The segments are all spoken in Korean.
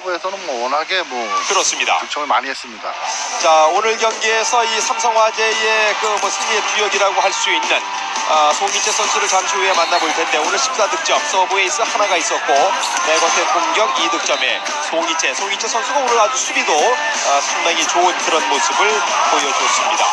서부에서는 뭐 워낙에 뭐 그렇습니다. 득점을 많이 했습니다. 자 오늘 경기에서 이 삼성화재의 그 뭐 승리의 주역이라고 할 수 있는 아, 송기채 선수를 잠시 후에 만나볼 텐데 오늘 14득점 서브에 있어 하나가 있었고 네 번째 공격 2득점에 송기채 송기채 선수가 오늘 아주 수비도 아, 상당히 좋은 그런 모습을 보여줬습니다.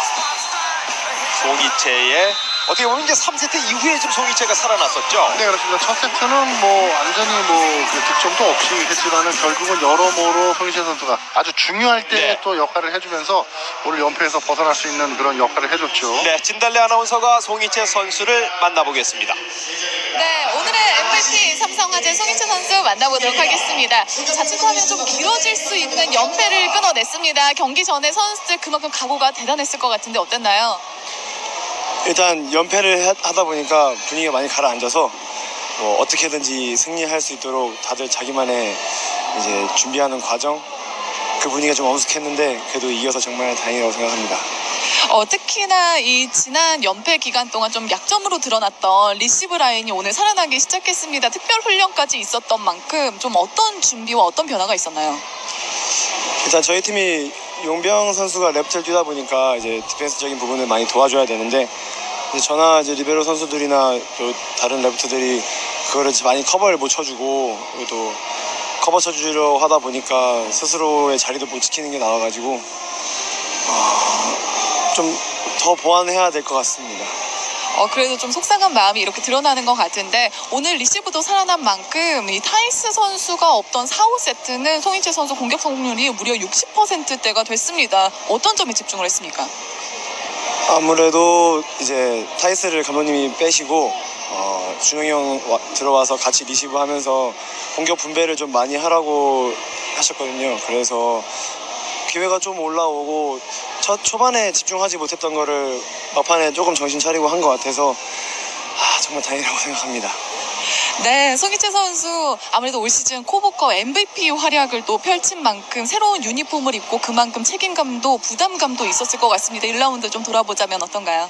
송이채의 어떻게 보면 이제 3세트 이후에 좀 송이채가 살아났었죠. 네 그렇습니다. 첫 세트는 뭐 완전히 뭐그 득점도 없이 했지만은 결국은 여러모로 송희재 선수가 아주 중요할 때 네. 또 역할을 해주면서 오늘 연패에서 벗어날 수 있는 그런 역할을 해줬죠. 네, 진달래 아나운서가 송이채 선수를 만나보겠습니다. 네, 오늘의 MVP 삼성화재 송희채 선수 만나보도록 하겠습니다. 자칫하면 좀 길어질 수 있는 연패를 끊어냈습니다. 경기 전에 선수들 그만큼 각오가 대단했을 것 같은데 어땠나요? 일단 연패를 하- 하다 보니까 분위기가 많이 가라앉아서 뭐 어떻게든지 승리할 수 있도록 다들 자기만의 이제 준비하는 과정 그 분위기가 좀 어색했는데 그래도 이겨서 정말 다행이라고 생각합니다. 어, 특히나 이 지난 연패 기간 동안 좀 약점으로 드러났던 리시브 라인이 오늘 살아나기 시작했습니다. 특별 훈련까지 있었던 만큼 좀 어떤 준비와 어떤 변화가 있었나요? 일단 저희 팀이 용병 선수가 랩트를 뛰다 보니까 이제 디펜스적인 부분을 많이 도와줘야 되는데 저나 이제 리베로 선수들이나 또 다른 레프트들이 그거를 많이 커버를 못 쳐주고 또 커버 쳐주려 하다 보니까 스스로의 자리도 못 지키는 게 나와가지고 좀더 보완해야 될 것 같습니다. 어, 그래도 좀 속상한 마음이 이렇게 드러나는 것 같은데 오늘 리시브도 살아난 만큼 이 타이스 선수가 없던 4, 5세트는 송희채 선수 공격 성공률이 무려 60%대가 됐습니다. 어떤 점에 집중을 했습니까? 아무래도 이제 타이스를 감독님이 빼시고 어, 준영이 형 와- 들어와서 같이 리시브 하면서 공격 분배를 좀 많이 하라고 하셨거든요. 그래서 기회가 좀 올라오고 첫 초반에 집중하지 못했던 거를 막판에 조금 정신 차리고 한 것 같아서 아, 정말 다행이라고 생각합니다. 네, 송희채 선수 아무래도 올 시즌 코보커 MVP 활약을 또 펼친 만큼 새로운 유니폼을 입고 그만큼 책임감도 부담감도 있었을 것 같습니다. 1라운드 좀 돌아보자면 어떤가요?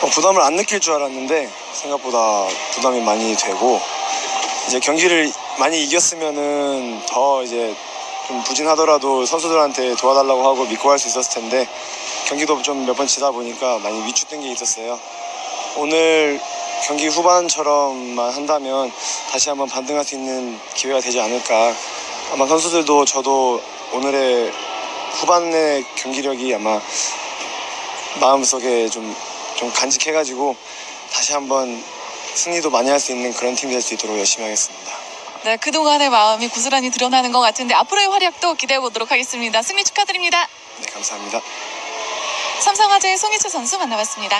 어, 부담을 안 느낄 줄 알았는데 생각보다 부담이 많이 되고 이제 경기를 많이 이겼으면은 더 이제 좀 부진하더라도 선수들한테 도와달라고 하고 믿고 할 수 있었을 텐데 경기도 좀 몇 번 지다 보니까 많이 위축된 게 있었어요. 오늘 경기 후반처럼만 한다면 다시 한번 반등할 수 있는 기회가 되지 않을까. 아마 선수들도 저도 오늘의 후반의 경기력이 아마 마음속에 좀, 좀 간직해가지고 다시 한번 승리도 많이 할 수 있는 그런 팀이 될 수 있도록 열심히 하겠습니다. 네, 그동안의 마음이 고스란히 드러나는 것 같은데 앞으로의 활약도 기대해 보도록 하겠습니다. 승리 축하드립니다. 네, 감사합니다. 삼성화재의 송희채 선수 만나봤습니다.